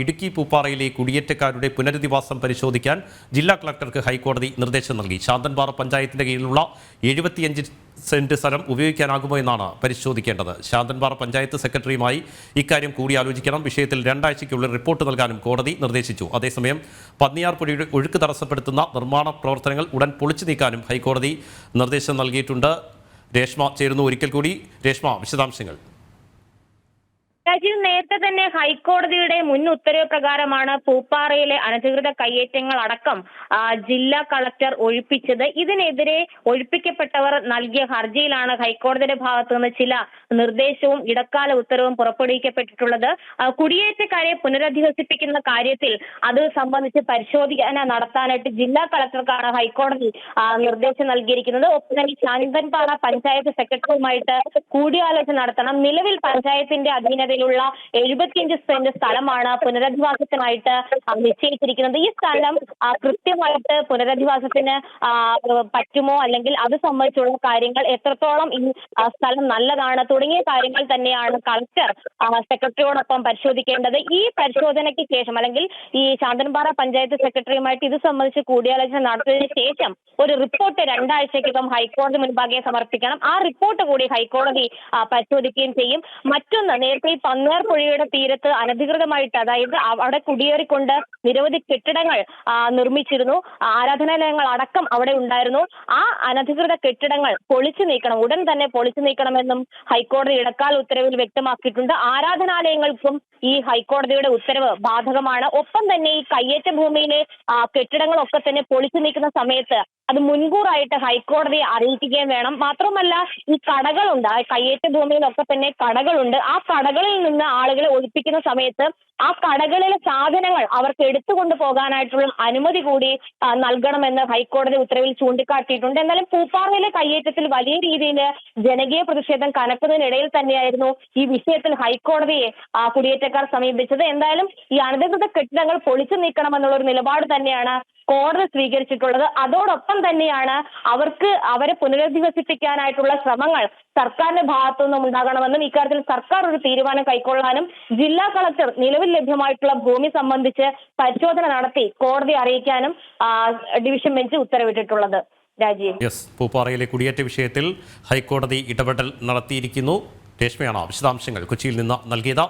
ഇടുക്കി പൂപ്പാറയിലെ കുടിയേറ്റക്കാരുടെ പുനരധിവാസം പരിശോധിക്കാൻ ജില്ലാ കളക്ടർക്ക് ഹൈക്കോടതി നിർദ്ദേശം നൽകി. ശാന്തൻപാറ പഞ്ചായത്തിന്റെ കീഴിലുള്ള എഴുപത്തിയഞ്ച് സെന്റ് സ്ഥലം ഉപയോഗിക്കാനാകുമോ എന്നാണ് പരിശോധിക്കേണ്ടത്. ശാന്തൻപാറ പഞ്ചായത്ത് സെക്രട്ടറിയുമായി ഇക്കാര്യം കൂടിയാലോചിക്കണം. വിഷയത്തിൽ രണ്ടാഴ്ചയ്ക്കുള്ളിൽ റിപ്പോർട്ട് നൽകാനും കോടതി നിർദ്ദേശിച്ചു. അതേസമയം പന്നിയാർ പുഴയുടെ ഒഴുക്ക് തടസ്സപ്പെടുത്തുന്ന നിർമ്മാണ പ്രവർത്തനങ്ങൾ ഉടൻ പൊളിച്ചു നീക്കാനും ഹൈക്കോടതി നിർദ്ദേശം നൽകിയിട്ടുണ്ട്. രേഷ്മ ചേരുന്നു. ഒരിക്കൽ കൂടി രേഷ്മ വിശദാംശങ്ങൾ. രാജീവ് നേരത്തെ തന്നെ ഹൈക്കോടതിയുടെ മുൻ ഉത്തരവ് പ്രകാരമാണ് പൂപ്പാറയിലെ അനധികൃത കയ്യേറ്റങ്ങൾ അടക്കം ജില്ലാ കളക്ടർ ഒഴിപ്പിച്ചത്. ഇതിനെതിരെ ഒഴിപ്പിക്കപ്പെട്ടവർ നൽകിയ ഹർജിയിലാണ് ഹൈക്കോടതിയുടെ ഭാഗത്തു നിന്ന് ചില നിർദ്ദേശവും ഇടക്കാല ഉത്തരവും പുറപ്പെടുവിക്കപ്പെട്ടിട്ടുള്ളത്. കുടിയേറ്റക്കാരെ പുനരധിവസിപ്പിക്കുന്ന കാര്യത്തിൽ അത് സംബന്ധിച്ച് പരിശോധന നടത്താനായിട്ട് ജില്ലാ കളക്ടർക്കാണ് ഹൈക്കോടതി നിർദ്ദേശം നൽകിയിരിക്കുന്നത്. ഒപ്പം തന്നെ ശാന്തൻപാറ പഞ്ചായത്ത് സെക്രട്ടറിയുമായിട്ട് കൂടിയാലോചന നടത്തണം. നിലവിൽ പഞ്ചായത്തിന്റെ അധീനതയിലുള്ള എഴുപത്തിയഞ്ച് സെന്റ് സ്ഥലമാണ് പുനരധിവാസത്തിനായിട്ട് നിശ്ചയിച്ചിരിക്കുന്നത്. ഈ സ്ഥലം കൃത്യമായിട്ട് പുനരധിവാസത്തിന് പറ്റുമോ? അല്ലെങ്കിൽ അത് സംബന്ധിച്ചുള്ള കാര്യങ്ങൾ എത്രത്തോളം ഈ സ്ഥലം നല്ലതാണ്? തുടങ്ങിയ കാര്യങ്ങൾ തന്നെയാണ് കളക്ടർ സെക്രട്ടറിയോടൊപ്പം പരിശോധിക്കേണ്ടത്. ഈ പരിശോധനയ്ക്ക് ശേഷം അല്ലെങ്കിൽ ഈ ശാന്തൻപാറ പഞ്ചായത്ത് സെക്രട്ടറിയുമായിട്ട് ഇത് സംബന്ധിച്ച് കൂടിയാലോചന നടത്തിയതിനു ശേഷം ഒരു റിപ്പോർട്ട് രണ്ടാഴ്ചക്കകം ഹൈക്കോടതി മുൻപാകെ സമർപ്പിക്കണം. ആ റിപ്പോർട്ട് കൂടി ഹൈക്കോടതി പരിശോധിക്കുകയും ചെയ്യും. മറ്റൊന്ന് നേരത്തെ ഈ പന്നേർപുഴയുടെ തീരത്ത് അനധികൃതമായിട്ട് അതായത് അവ- അവിടെ കുടിയേറിക്കൊണ്ട് നിരവധി കെട്ടിടങ്ങൾ നിർമ്മിച്ചിരുന്നു. ആരാധനാലയങ്ങൾ അടക്കം അവിടെ ഉണ്ടായിരുന്നു. ആ അനധികൃത കെട്ടിടങ്ങൾ പൊളിച്ചു നീക്കണം ഉടൻ തന്നെ പൊളിച്ചു നീക്കണമെന്നും ഹൈക്കോടതി ഇടക്കാല ഉത്തരവിൽ വ്യക്തമാക്കിയിട്ടുണ്ട്. ആരാധനാലയങ്ങൾക്കും ഈ ഹൈക്കോടതിയുടെ ഉത്തരവ് ബാധകമാണ്. ഒപ്പം തന്നെ ഈ കയ്യേറ്റ ഭൂമിയിലെ കെട്ടിടങ്ങളൊക്കെ തന്നെ പൊളിച്ചു നീക്കുന്ന സമയത്ത് അത് മുൻകൂറായിട്ട് ഹൈക്കോടതിയെ അറിയിക്കുകയും വേണം. മാത്രമല്ല ഈ കടകളുണ്ട്. ആ കയ്യേറ്റ ഭൂമിയിലൊക്കെ തന്നെ കടകളുണ്ട്. ആ കടകളിൽ നിന്ന് ആളുകളെ ഒഴിപ്പിക്കുന്ന സമയത്ത് ആ കടകളിലെ സാധനങ്ങൾ അവർക്ക് എടുത്തുകൊണ്ട് പോകാനായിട്ടുള്ള അനുമതി കൂടി നൽകണമെന്ന് ഹൈക്കോടതി ഉത്തരവിൽ ചൂണ്ടിക്കാട്ടിയിട്ടുണ്ട്. എന്നാലും പൂപ്പാറയിലെ കയ്യേറ്റത്തിൽ വലിയ രീതിയിൽ ജനകീയ പ്രതിഷേധം കനക്കുന്നതിനിടയിൽ തന്നെയായിരുന്നു ഈ വിഷയത്തിൽ ഹൈക്കോടതിയെ കുടിയേറ്റക്കാർ സമീപിച്ചത്. എന്തായാലും ഈ അനധികൃത കെട്ടിടങ്ങൾ പൊളിച്ചു നീക്കണമെന്നുള്ള ഒരു നിലപാട് തന്നെയാണ് കോടതി സ്വീകരിച്ചിട്ടുള്ളത്. അതോടൊപ്പം തന്നെയാണ് അവർക്ക് അവരെ പുനരധിവസിപ്പിക്കാനായിട്ടുള്ള ശ്രമങ്ങൾ സർക്കാരിന്റെ ഭാഗത്തു നിന്നും ഉണ്ടാകണമെന്നും ഇക്കാര്യത്തിൽ സർക്കാർ ഒരു തീരുമാനം കൈക്കൊള്ളാനും ജില്ലാ കളക്ടർ നിലവിൽ ലഭ്യമായിട്ടുള്ള ഭൂമി സംബന്ധിച്ച് പരിശോധന നടത്തി കോടതി അറിയിക്കാനും ഡിവിഷൻ ബെഞ്ച് ഉത്തരവിട്ടിട്ടുള്ളത്. രാജീവ്. യെസ് പൂപ്പാറയിലെ കുടിയേറ്റ വിഷയത്തിൽ ഹൈക്കോടതി ഇടപെടൽ നടത്തിയിരിക്കുന്നു. രേഷ്മയാണ് വിശദാംശങ്ങൾ കൊച്ചിയിൽ നിന്ന് നൽകിയത്.